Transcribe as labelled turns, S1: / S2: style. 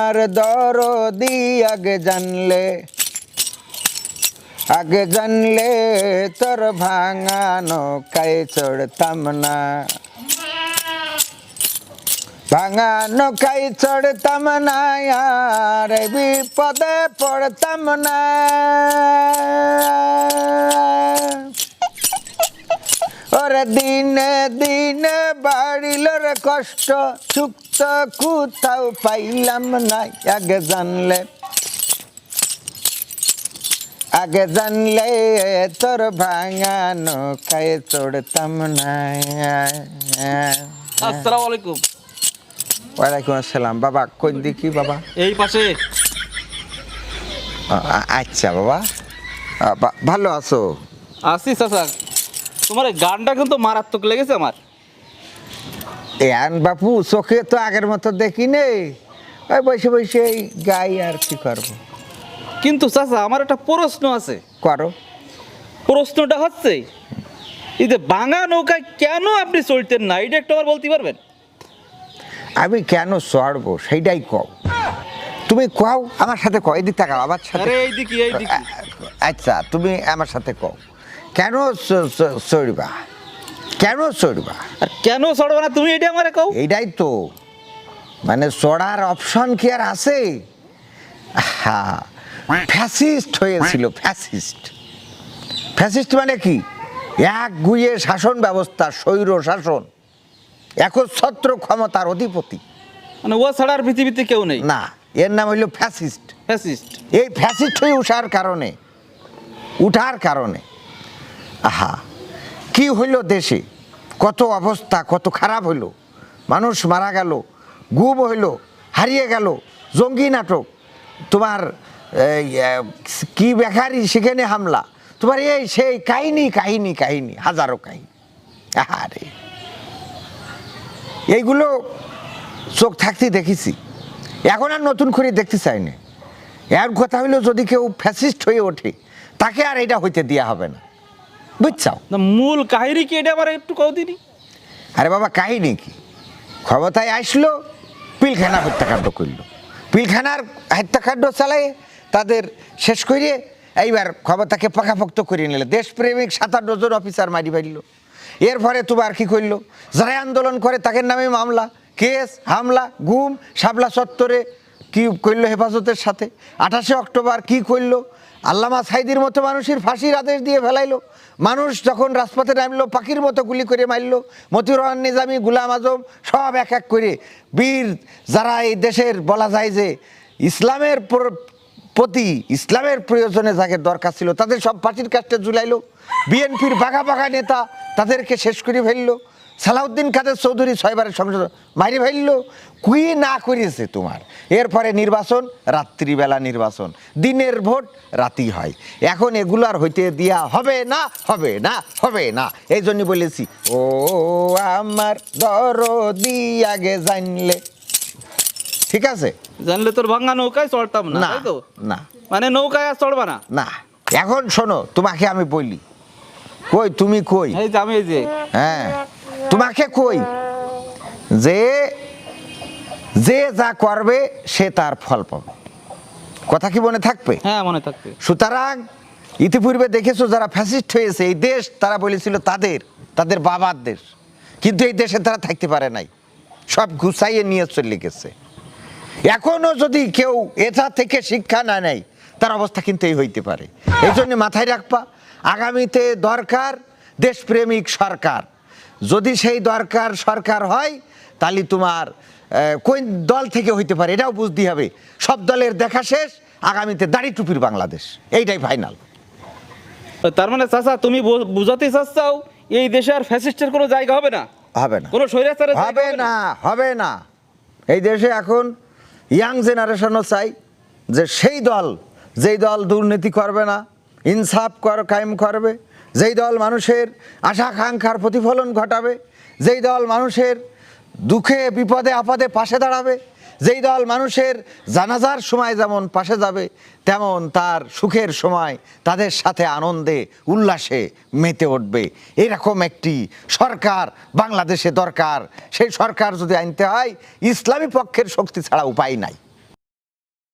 S1: আমার দরদি আগে জানলে আগে জানলে তোর ভাঙানো কাই চড়তাম না। ভাঙানো কাই চড়তাম না, আর বিপদে পড়তাম না। ওরে দিনে দিনে বাড়িল রে কষ্ট সুখ তো কোথাও পাইলাম না আগে জানলে। আগে জানলে তোর ভাঙানো খায় চড়তাম না।
S2: আসসালামু আলাইকুম।
S1: ওয়ালাইকুম আসসালাম। বাবা কোন দিকি বাবা?
S2: এই পাশে।
S1: আচ্ছা বাবা। ভালো আছো?
S2: আসি চাচা তোমার গানটা কিন্তু মারাত্মক লেগেছে আমার।
S1: এন বাপু চোখে তো আগের মতো দেখি নে ওই বসে বসে গাই আর কি করব?
S2: কিন্তু চাচা আমার একটা প্রশ্ন আছে।
S1: করো।
S2: প্রশ্নটা হচ্ছে এই যে ভাঙা নৌকায় কেন আপনি চলতেন না? এটা একটু আমার বলতে পারবেন?
S1: আমি কেন চড়বো? সেইটাই কও। তুমি কও আমার সাথে কও। এদিক তাকাও আমার সাথে
S2: আরে এই দিকে
S1: আচ্ছা তুমি আমার সাথে কও। কেন চড়বা কেন চড়বা
S2: আর কেন চড়বে না? তুমি এটা আমারে কও।
S1: এইটাই তো। মানে চড়ার অপশন কি আর আছে? হ্যাঁ ফ্যাসিস্ট হয়েছিল ফ্যাসিস্ট ফ্যাসিস্ট মানে কি? এক গুয়ে শাসন ব্যবস্থা স্বৈর শাসন একচ্ছত্র ক্ষমতার অধিপতি।
S2: মানে ও ছাড়ার পৃথিবীতে কেউ নেই?
S1: না এর নাম হইল ফ্যাসিস্ট
S2: ফ্যাসিস্ট
S1: এই ফ্যাসিস্ট হয়ে উঠার কারণে উঠার কারণে আহা, কি হইল দেশে? কত অবস্থা, কত খারাপ হইল। মানুষ মারা গেল, গুম হইল, হারিয়ে গেল, জঙ্গি নাটক। তোমার কি বেকারি, সেখানে হামলা। তোমার এই সেই কাহিনী কাহিনী কাহিনী, হাজারো কাহিনী। আহারে এইগুলো চোখ থাকতে দেখেছি। এখন আর নতুন করে দেখতে চাই না এর কথা হইল যদি কেউ ফ্যাসিস্ট হয়ে ওঠে, তাকে আর এটা হইতে দেওয়া হবে না। বুঝছাও
S2: না মূল কাহিনী কি এটা আমার একটু কও দিনি।
S1: আরে বাবা কাহিনী কি? ক্ষমতায় আসলো পিলখানা হত্যাকাণ্ড করল। পিলখানার হত্যাকাণ্ড চালাই তাদের শেষ করিয়ে এইবার ক্ষমতাকে পাকাপোক্ত করে নিলে। দেশপ্রেমিক সাতান্ন জন অফিসার মারি ফেলল। এর পরে তোমার কি করল? যারাই আন্দোলন করে তাদের নামে মামলা কেস হামলা গুম শাপলা চত্বরে কি করল হেফাজতের সাথে? আঠাশে অক্টোবর কি করল? আল্লামা সাইদির মতো মানুষের ফাঁসির আদেশ দিয়ে ফেলাইলো। মানুষ যখন রাজপথে নামলো, পাখির মতো গুলি করে মারলো। মতিউর রহমান নিজামী, গুলাম আজম সব এক এক করে বীর যারা এই দেশের বলা যায় যে ইসলামের প্রতি ইসলামের প্রয়োজনে যাকে দরকার ছিল, তাদের সব পার্টির কাছে জুলাইলো বিএনপির বাঘা বাঘা নেতা তাদেরকে শেষ করে ফেলল। সালাউদ্দিন কাদের চৌধুরী ছয়বারের সংসদ মারি ফেলল। কুই না করেছে তোমার? এরপরে নির্বাচন রাত্রিবেলা নির্বাচন। দিনের ভোট রাতি হয়। এখন এগুলো আর হইতে দিয়া হবে না হবে না হবে না। এই জন্য বলেছি ও আমার দরদি আগে জানলে। ঠিক আছে?
S2: জানলে তোর ভাঙা নৌকায় চড়তাম না
S1: না
S2: তো?
S1: না।
S2: মানে নৌকায় আর চড়বা না।
S1: না এখন শোনো তোমাকে আমি বলি। কই তুমি কই?
S2: এই যে আমি যে।
S1: হ্যাঁ। তোমাকে কই? যে যে যা করবে সে তার ফল পাবে। কথা কি মনে থাকবে?
S2: হ্যাঁ মনে থাকবে।
S1: সুতরাং ইতিপূর্বে দেখেছ যারা ফ্যাসিস্ট হয়েছে এই দেশ তারা বলেছিল তাদের তাদের বাবার দেশ। কিন্তু এই দেশে তারা থাকতে পারে নাই। সব গুছাইয়ে নিয়ে চলে গেছে। এখনও যদি কেউ এটা থেকে শিক্ষা না নেয় তার অবস্থা কিন্তু এই হইতে পারে। এই জন্য মাথায় রাখবা আগামীতে দরকার দেশপ্রেমিক সরকার। যদি সেই দরকার সরকার হয় তাহলে তোমার কোন দল থেকে হইতে পারে এটাও বুঝতে হবে। সব দলের দেখা শেষ আগামীতে দাড়ি টুপির বাংলাদেশ। এইটাই ফাইনাল
S2: তার মানে চাচা তুমি বুঝাতে চাচ্ছাও এই দেশে আর ফ্যাসিস্টের কোনো জায়গা হবে না?
S1: হবে না।
S2: কোনো স্বৈরাচারের
S1: হবে না? হবে না। এই দেশে এখন ইয়াং জেনারেশনও চাই যে সেই দল যেই দল দুর্নীতি করবে না ইনসাফ কর কায়েম করবে যেই দল মানুষের আশা আকাঙ্ক্ষার প্রতিফলন ঘটাবে, যেই দল মানুষের দুঃখে, বিপদে, আপদে পাশে দাঁড়াবে, যেই দল মানুষের জানাজার সময় যেমন পাশে যাবে, তেমন তার সুখের সময় তাদের সাথে আনন্দে, উল্লাসে মেতে উঠবে। এরকম একটি সরকার বাংলাদেশে দরকার। সেই সরকার যদি আনতে হয়, ইসলামী পক্ষের শক্তি ছাড়া উপায় নাই।